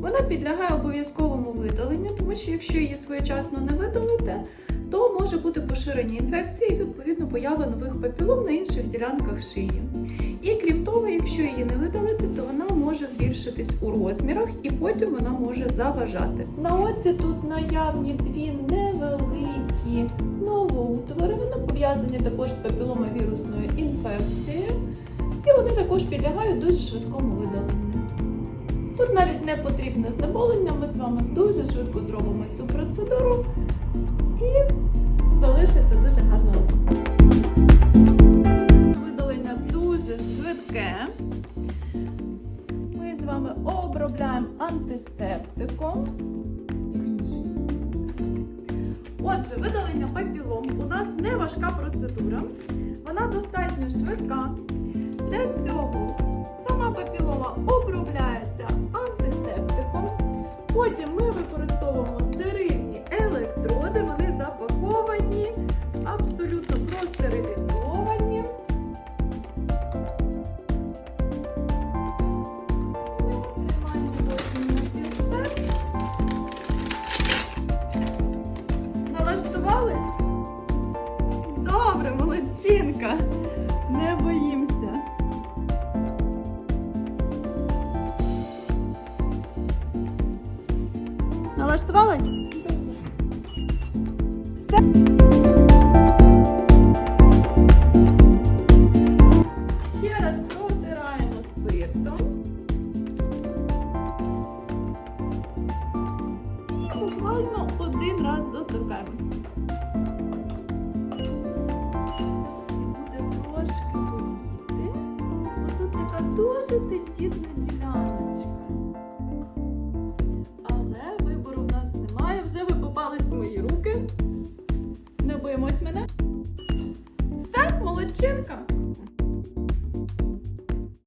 Вона підлягає обов'язковому видаленню, тому що якщо її своєчасно не видалити, то може бути поширення інфекції і відповідно поява нових папілом на інших ділянках шиї. І крім того, якщо її не видалити, то вона може збільшитись у розмірах і потім вона може заважати. На оці тут наявні дві невеликі новоутвори, вони пов'язані також з папіломовірусною інфекцією, і вони також підлягають дуже швидкому видаленню. Тут навіть не потрібне знеболення, ми з вами дуже швидко зробимо цю процедуру і залишиться дуже гарно. Видалення дуже швидке. Ми з вами обробляємо антисептиком. Отже, видалення папілом у нас не важка процедура, вона достатньо швидка. Для цього Потім ми використовуємо стерильні електроди, вони запаковані, абсолютно простерилізовані. Налаштувались? Добре, молодчинка. Не боїмося. Налаштувалась? Все. Ще раз протираємо спиртом. І буквально один раз доторкаємося. Ось буде трошки боліти. Отут така дуже тендітна діляночка. Боїмось мене. Все, молодчинка.